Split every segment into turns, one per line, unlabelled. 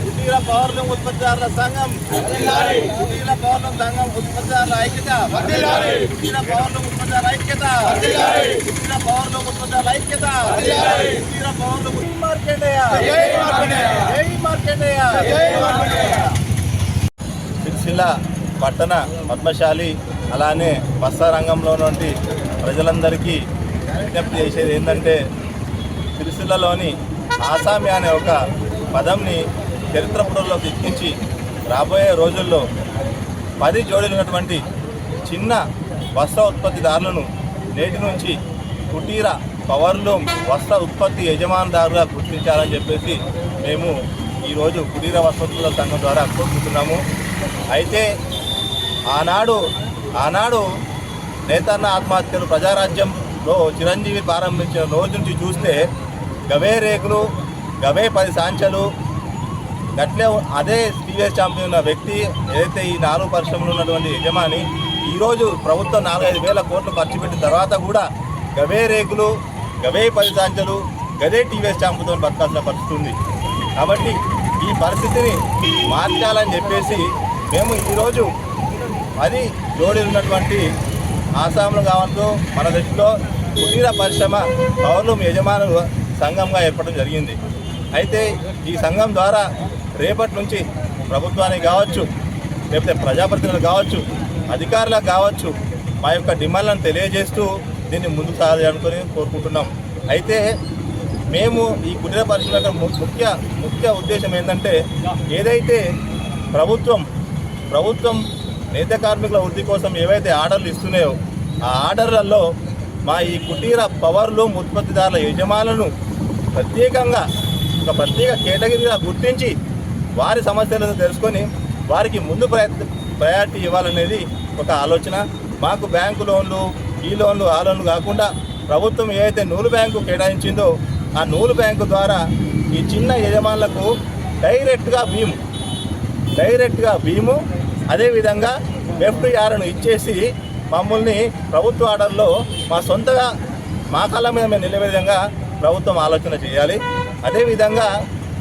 కుటీర పౌర్ణం ఉత్పత్తిదారుల సంఘం. కుటీర పౌర్ణం సంఘం ఉత్పత్తిదారుల ఐక్యత. కుటీర పౌర్ణం ఉత్పత్తిదారుల ఐక్యత. కుటీర పౌర్ణం ఉత్పత్తిదారుల ఐక్యత. కుటీర పౌర్ణం సిరిసిల్ల పట్టణ పద్మశాలి అలానే వస్త్ర రంగంలో నుండి ప్రజలందరికీ విజ్ఞప్తి చేసేది ఏంటంటే సిరిసిల్లలోని ఆసామి అనే ఒక పదంని చరిత్ర పుటంలోకి ఎక్కించి రాబోయే రోజుల్లో పది జోడినటువంటి చిన్న వస్త్ర ఉత్పత్తిదారులను నేటి నుంచి కుటీర పవర్లూమ్ వస్త్ర ఉత్పత్తి యజమానిదారుగా గుర్తించాలని చెప్పేసి మేము ఈరోజు కుటీర వస్త్రోత్పత్తుల సంఘం ద్వారా కోరుకుంటున్నాము. అయితే ఆనాడు ఆనాడు నేతన్న ఆత్మహత్యలు ప్రజారాజ్యంలో చిరంజీవి ప్రారంభించిన రోజు నుంచి చూస్తే గవే రేకులు గవే పది సాంచలు. గట్లే అదే టీవీఎస్ ఛాంపియన్ ఉన్న వ్యక్తి ఏదైతే ఈ నాలుగు పరిశ్రమలు ఉన్నటువంటి యజమాని ఈరోజు ప్రభుత్వం నాలుగైదు వేల కోట్లు ఖర్చు పెట్టిన తర్వాత కూడా గవే రేకులు గవే పది సాంచలు గదే టీవీఎస్ ఛాంపుతో బతకాల్సిన పరిస్థితి ఉంది. కాబట్టి ఈ పరిస్థితిని మార్చాలని చెప్పేసి మేము ఈరోజు అది జోడి ఉన్నటువంటి ఆసాములు కావచ్చు మన దృష్టిలో కుటీర పరిశ్రమ పౌర్ణం యజమానులు సంఘంగా ఏర్పడడం జరిగింది. అయితే ఈ సంఘం ద్వారా రేపటి నుంచి ప్రభుత్వానికి కావచ్చు లేకపోతే ప్రజాప్రతినిధులు కావచ్చు అధికారులకు కావచ్చు మా యొక్క డిమాండ్లను తెలియజేస్తూ దీన్ని ముందుకు సాగాలనుకొని కోరుకుంటున్నాం. అయితే మేము ఈ కుటీర పరిశ్రమ ముఖ్య ముఖ్య ఉద్దేశం ఏంటంటే ఏదైతే ప్రభుత్వం ప్రభుత్వం నేత కార్మికుల వృద్ధి కోసం ఏవైతే ఆర్డర్లు ఇస్తున్నాయో ఆ ఆర్డర్లలో మా ఈ కుటీర పవర్లు ఉత్పత్తిదారుల యజమానులను ప్రత్యేకంగా ఒక ప్రత్యేక కేటగిరీగా గుర్తించి వారి సమస్యలను తెలుసుకొని వారికి ముందు ప్రయత్ ప్రయారిటీ ఇవ్వాలనేది ఒక ఆలోచన. మాకు బ్యాంకు లోన్లు ఈ లోన్లు ఆ లోన్లు కాకుండా ప్రభుత్వం ఏదైతే నూలు బ్యాంకు కేటాయించిందో ఆ నూలు బ్యాంకు ద్వారా ఈ చిన్న యజమానులకు డైరెక్ట్గా భీము. డైరెక్ట్గా భీము. అదేవిధంగా ఎఫ్టీఆర్ను ఇచ్చేసి మమ్మల్ని ప్రభుత్వ ఆర్డర్లో మా సొంతగా మా కాళ్ళ మీద మేము నిలబే విధంగా ప్రభుత్వం ఆలోచన చేయాలి. అదేవిధంగా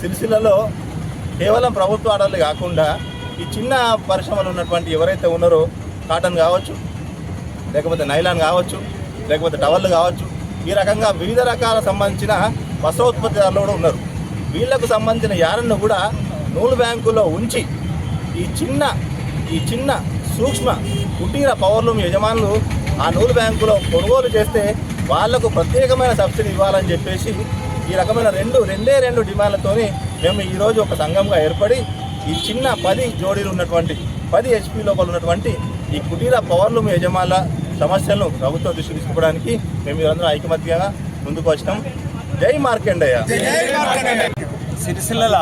సిరిసిల్లలో కేవలం ప్రభుత్వ ఆర్డర్లు కాకుండా ఈ చిన్న పరిశ్రమలు ఉన్నటువంటి ఎవరైతే ఉన్నారో కాటన్ కావచ్చు లేకపోతే నైలాన్ కావచ్చు లేకపోతే టవల్లు కావచ్చు ఈ రకంగా వివిధ రకాల సంబంధించిన వస్త్రోత్పత్తిదారులు కూడా ఉన్నారు. వీళ్ళకు సంబంధించిన యారన్ను కూడా నూలు బ్యాంకులో ఉంచి ఈ చిన్న ఈ చిన్న సూక్ష్మ కుటీర పవర్లూమ్ యజమానులు ఆ నూలు బ్యాంకులో కొనుగోలు చేస్తే వాళ్ళకు ప్రత్యేకమైన సబ్సిడీ ఇవ్వాలని చెప్పేసి ఈ రకమైన రెండు రెండే రెండు డిమాండ్లతోని మేము ఈరోజు ఒక సంఘంగా ఏర్పడి ఈ చిన్న పది జోడీలు ఉన్నటువంటి పది హెచ్పి లోపల ఉన్నటువంటి ఈ కుటీర పవర్లూమ్ యజమానుల సమస్యలను ప్రభుత్వం దృష్టి తీసుకోవడానికి మేము అందరం ఐకమత్యంగా ముందుకు వచ్చినాం. జై మార్కండయ్య
సిరిసిల్లల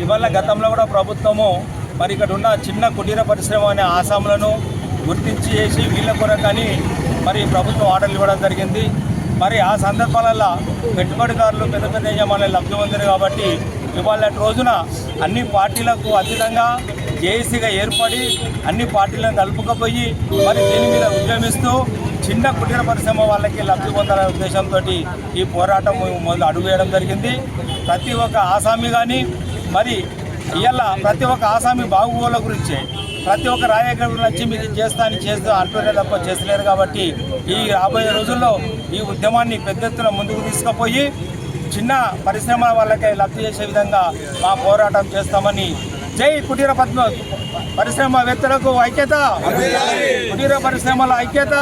ఇవాళ గతంలో కూడా ప్రభుత్వము మరి ఇక్కడ ఉన్న చిన్న కుటీర పరిశ్రమ అనే ఆసాములను గుర్తించి చేసి వీళ్ళ కొరకని మరి ప్రభుత్వం ఆర్డర్లు ఇవ్వడం జరిగింది. మరి ఆ సందర్భాలలో పెట్టుబడిదారులు పెద్ద పెద్ద యజమానులు లబ్ధి పొందారు కాబట్టి ఇవాళ రోజున అన్ని పార్టీలకు అతీతంగా జేఏసీగా ఏర్పడి అన్ని పార్టీలను కలుపుకపోయి మరి దీని మీద ఉద్యమిస్తూ చిన్న కుటీర పరిశ్రమ వాళ్ళకి లబ్ధి పొందాలనే ఉద్దేశంతో ఈ పోరాటం మొదలు అడుగు వేయడం జరిగింది. ప్రతి ఒక్క ఆసామి కానీ మరి ఇవాళ ప్రతి ఒక్క ఆసామి బాగుగోల గురించే ప్రతి ఒక్క రాయగడ వచ్చి మీరు చేస్తా అని చేస్తూ అంటున్నారు తప్ప చేస్తలేరు కాబట్టి ఈ రాబోయే రోజుల్లో ఈ ఉద్యమాన్ని పెద్ద ఎత్తున ముందుకు తీసుకుపోయి చిన్న పరిశ్రమ వాళ్ళకే లబ్ధి చేసే విధంగా మా పోరాటం చేస్తామని. జై కుటీర పద్మ పరిశ్రమ ఐక్యత. కుటీర పరిశ్రమల ఐక్యత.